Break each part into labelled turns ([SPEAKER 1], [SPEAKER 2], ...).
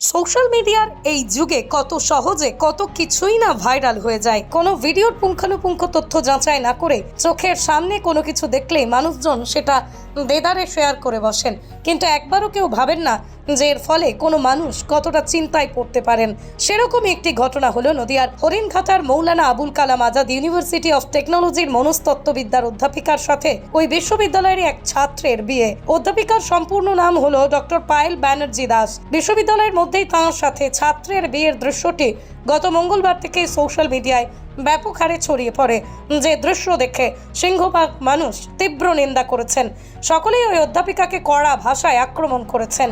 [SPEAKER 1] Social মিডিয়ার এই যুগে কত সহজে কত কিছুই না ভাইরাল হয়ে যায়। কোনো ভিডিওর পুঙ্খানুপুঙ্খ তথ্য যাচাই না করে চোখের সামনে কোনো কিছু দেখলে মানুষজন সেটা দেদারে শেয়ার করে বসেন। কিন্তু একবারও কেউ ভাবেন না যে এর ফলে কোনো মানুষ কতটা চিন্তায় পড়তে পারেন। সেরকমই একটি ঘটনা হলো নদিয়ার হরিণঘাটার মৌলানা আবুল কালাম আজাদ ইউনিভার্সিটি অফ টেকনোলজির মনস্তত্ত্ববিদ্যার অধ্যাপিকার সাথে ওই বিশ্ববিদ্যালয়ের এক ছাত্রের বিয়ে। অধ্যাপিকার সম্পূর্ণ নাম হলো ডক্টর পায়েল ব্যানার্জি দাস। বিশ্ববিদ্যালয়ের মধ্যেই তাঁর সাথে ছাত্রের বিয়ের দৃশ্যটি গত মঙ্গলবার থেকে সোশ্যাল মিডিয়ায় ব্যাপক হারে ছড়িয়ে পড়ে। যে দৃশ্য দেখে সিংহভাগ মানুষ তীব্র নিন্দা করেছেন, সকলেই ওই অধ্যাপিকাকে কড়া ভাষায় আক্রমণ করেছেন।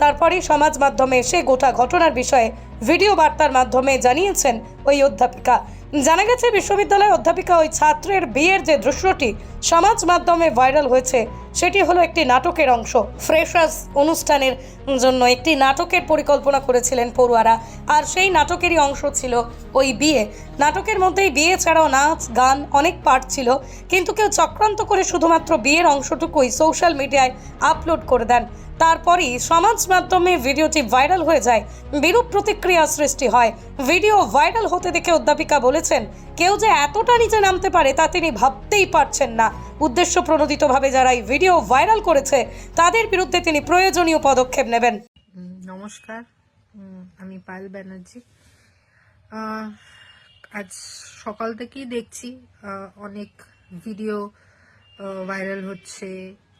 [SPEAKER 1] তারপরেই সমাজ মাধ্যমে এসে গোটা ঘটনার বিষয়ে ভিডিও বার্তার মাধ্যমে জানিয়েছেন ওই অধ্যাপিকা। জানা গেছে বিশ্ববিদ্যালয় অধ্যাপিকা ওই ছাত্রের বিয়ের যে দৃশ্যটি সমাজ মাধ্যমে ভাইরাল হয়েছে, সেটি হলো একটি নাটকের অংশ। ফ্রেশার্স অনুষ্ঠানের জন্য একটি নাটকের পরিকল্পনা করেছিলেন পড়ুয়ারা, আর সেই নাটকেরই অংশ ছিল ওই বিয়ে। নাটকের মধ্যেই বিয়ে ছাড়াও নাচ, গান অনেক পার্ট ছিল, কিন্তু কেউ চক্রান্ত করে শুধুমাত্র বিয়ের অংশটুকুই সোশ্যাল মিডিয়ায় আপলোড করে দেন। তারপরই সমাজ মাধ্যমে ভিডিওটি ভাইরাল হয়ে যায়, বিরূপ প্রতিক্রিয়া সৃষ্টি হয়। ভিডিও ভাইরাল হতে দেখে অধ্যাপিকা বলেছেন, কেউ যে এতটা নিচে নামতে পারে তা তিনি ভাবতেই পারছেন না। উদ্দেশ্য প্রণোদিতভাবে যারা এই ভিডিও ভাইরাল করেছে, তাদের বিরুদ্ধে তিনি প্রয়োজনীয় পদক্ষেপ নেবেন।
[SPEAKER 2] নমস্কার। আমি পায়েল ব্যানার্জি। আজ সকাল থেকেই দেখছি অনেক ভিডিও ভাইরাল হচ্ছে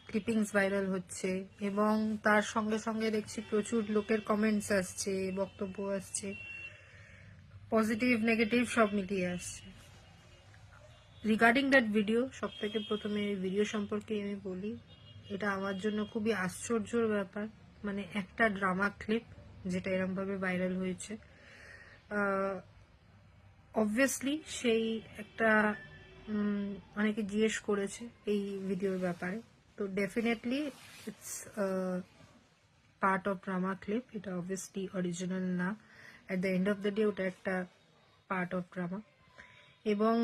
[SPEAKER 2] ক্লিপিংস ভাইরাল হচ্ছে এবং তার সঙ্গে সঙ্গে দেখছি প্রচুর লোকের কমেন্টস আসছে, বক্তব্য আসছে। পজিটিভ নেগেটিভ সব মিলিয়ে আসছে। রিগার্ডিং দ্যাট ভিডিও সব থেকে প্রথমে ভিডিও সম্পর্কে আমি বলি, এটা আমার জন্য খুবই আশ্চর্যর ব্যাপার। মানে একটা ড্রামা ক্লিপ যেটা এরম ভাবে ভাইরাল হয়েছে অবভিয়াসলি সেই একটা অনেকে জিজ্ঞেস করেছে এই ভিডিওর ব্যাপারে। তো definitely it's part of drama clip এটা obviously original no at the end of the day ওটা একটা পার্ট অফ ড্রামা এবং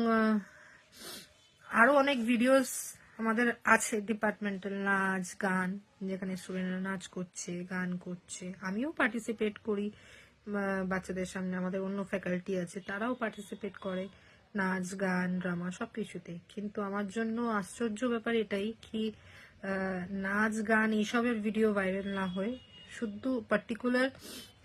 [SPEAKER 2] আরও অনেক ভিডিওস আমাদের আছে ডিপার্টমেন্টাল নাচ গান যেখানে স্টুডেন্টরা নাচ করছে গান করছে আমিও পার্টিসিপেট করি বাচ্চাদের সামনে আমাদের অন্য ফ্যাকাল্টি আছে তারাও পার্টিসিপেট করে নাচ গান ড্রামা সব কিছুতে কিন্তু আমার জন্য আশ্চর্য ব্যাপার এটাই কি নাচ, গান, এইসবের ভিডিও ভাইরাল না হয়ে। শুধু পার্টিকুলার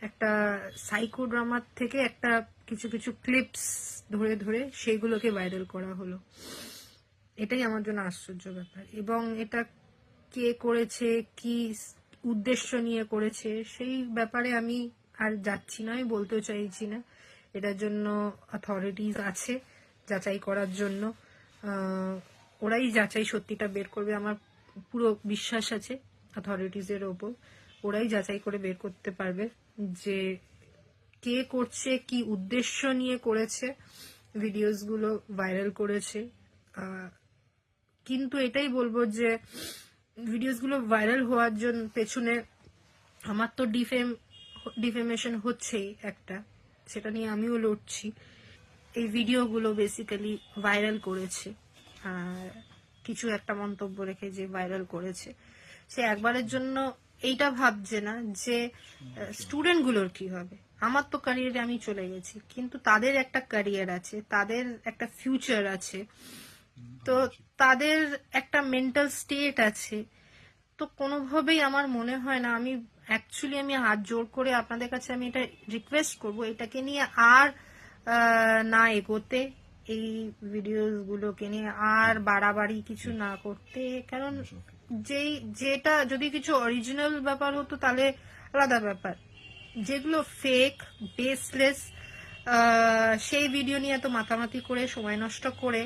[SPEAKER 2] একটা সাইকো ড্রামার থেকে একটা কিছু কিছু ক্লিপস ধরে ধরে সেইগুলোকে ভাইরাল করা হলো। এটাই আমার জন্য আশ্চর্য ব্যাপার। এবং এটা কে করেছে, কি উদ্দেশ্য নিয়ে করেছে, সেই ব্যাপারে আমি আর যাচ্ছি না, আমি বলতেও চাইছি না। এটার জন্য অথরিটিস আছে যাচাই করার জন্য। ওরাই যাচাই সত্যিটা বের করবে। আমার পুরো বিশ্বাস আছে অথরিটিসের ওপর। ওরাই যাচাই করে বের করতে পারবে যে কে করছে, কি উদ্দেশ্য নিয়ে করেছে। ভিডিওসগুলো ভাইরাল করেছে। কিন্তু এটাই বলব যে ভিডিওসগুলো ভাইরাল হওয়ার জন্য পেছনে আমার তো ডিফেম, ডিফেমেশন হচ্ছেই একটা। সেটা নিয়ে আমিও লড়ছি। এই ভিডিওগুলো বেসিক্যালি ভাইরাল করেছে। আর কিছু একটা মন্তব্য রেখে যে ভাইরাল করেছে। সে একবারের জন্য এইটা ভাবছে না যে স্টুডেন্টগুলোর কি হবে? আমার তো ক্যারিয়ারে আমি চলে গেছি কিন্তু তাদের একটা ক্যারিয়ার আছে তাদের একটা ফিউচার আছে। তো তাদের একটা মেন্টাল স্টেট আছে। তো কোনোভাবেই আমার মনে হয় না আমি অ্যাকচুয়ালি আমি হাত জোর করে আপনাদের কাছে আমি এটা রিকোয়েস্ট করব এটাকে নিয়ে আর না এগোতে। এই ভিডিওস গুলোকে নিয়ে আর বাড়াবাড়ি কিছু না করতে। কারণ যেই, যেটা যদি কিছু অরিজিনাল ব্যাপার হতো তাহলে আলাদা ব্যাপার। যেগুলো ফেক বেসলেস সেই ভিডিও নিয়ে এত মাতামাতি করে, সময় নষ্ট করে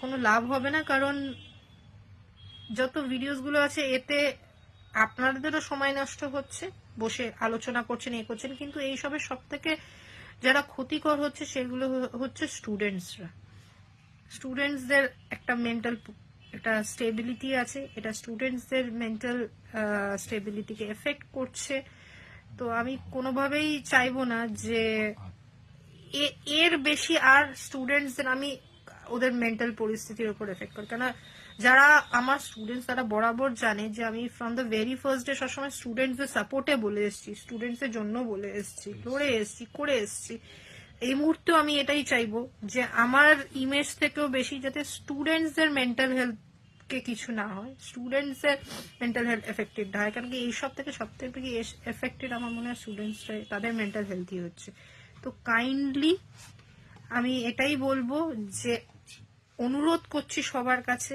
[SPEAKER 2] কোনো লাভ হবে না। কারণ যত ভিডিওসগুলো আছে, এতে আপনাদেরও সময় নষ্ট হচ্ছে, বসে আলোচনা করছেন, এ করছেন, কিন্তু এইসবের সব থেকে যারা ক্ষতিকর হচ্ছে সেগুলো হচ্ছে স্টুডেন্টসরা স্টুডেন্টসদের একটা মেন্টাল একটা স্টেবিলিটি আছে, এটা স্টুডেন্টসদের মেন্টাল স্টেবিলিটিকে এফেক্ট করছে। তো আমি কোনোভাবেই চাইব না যে এর বেশি আর স্টুডেন্টসদের আমি ওদের মেন্টাল পরিস্থিতির উপর এফেক্ট করে। কেন যারা আমার স্টুডেন্টস তারা বরাবর জানে যে আমি from the very first day সবসময় স্টুডেন্টসদের সাপোর্টে বলে এসেছি স্টুডেন্টসের জন্য বলে এসেছি লড়ে এসেছি করে এসেছি। এই মুহূর্তেও আমি এটাই চাইব যে আমার ইমেজ থেকেও বেশি যাতে স্টুডেন্টসদের মেন্টাল হেলথ কে কিছু না হয় স্টুডেন্টসের মেন্টাল হেলথ এফেক্টেড না হয়। কারণ কি এইসব থেকে সব থেকে এফেক্টেড আমার মনে হয় স্টুডেন্টসরা তাদের মেন্টাল হেলথই হচ্ছে। তো কাইন্ডলি আমি এটাই বলব যে অনুরোধ করছি সবার কাছে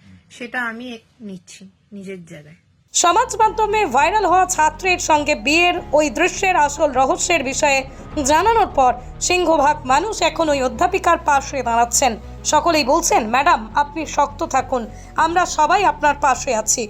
[SPEAKER 2] সেটা আমি নিচ্ছি নিজের জায়গায়।
[SPEAKER 1] সমাজ মাধ্যমে ভাইরাল হওয়া ছাত্রের সঙ্গে বিয়ের ওই দৃশ্যের আসল রহস্যের বিষয়ে জানানোর পর সিংহভাগ মানুষ এখন ওই অধ্যাপিকার পাশে দাঁড়াচ্ছেন। সকলেই বলছেন, ম্যাডাম, আপনি শক্ত থাকুন। আমরা সবাই আপনার পাশে আছি।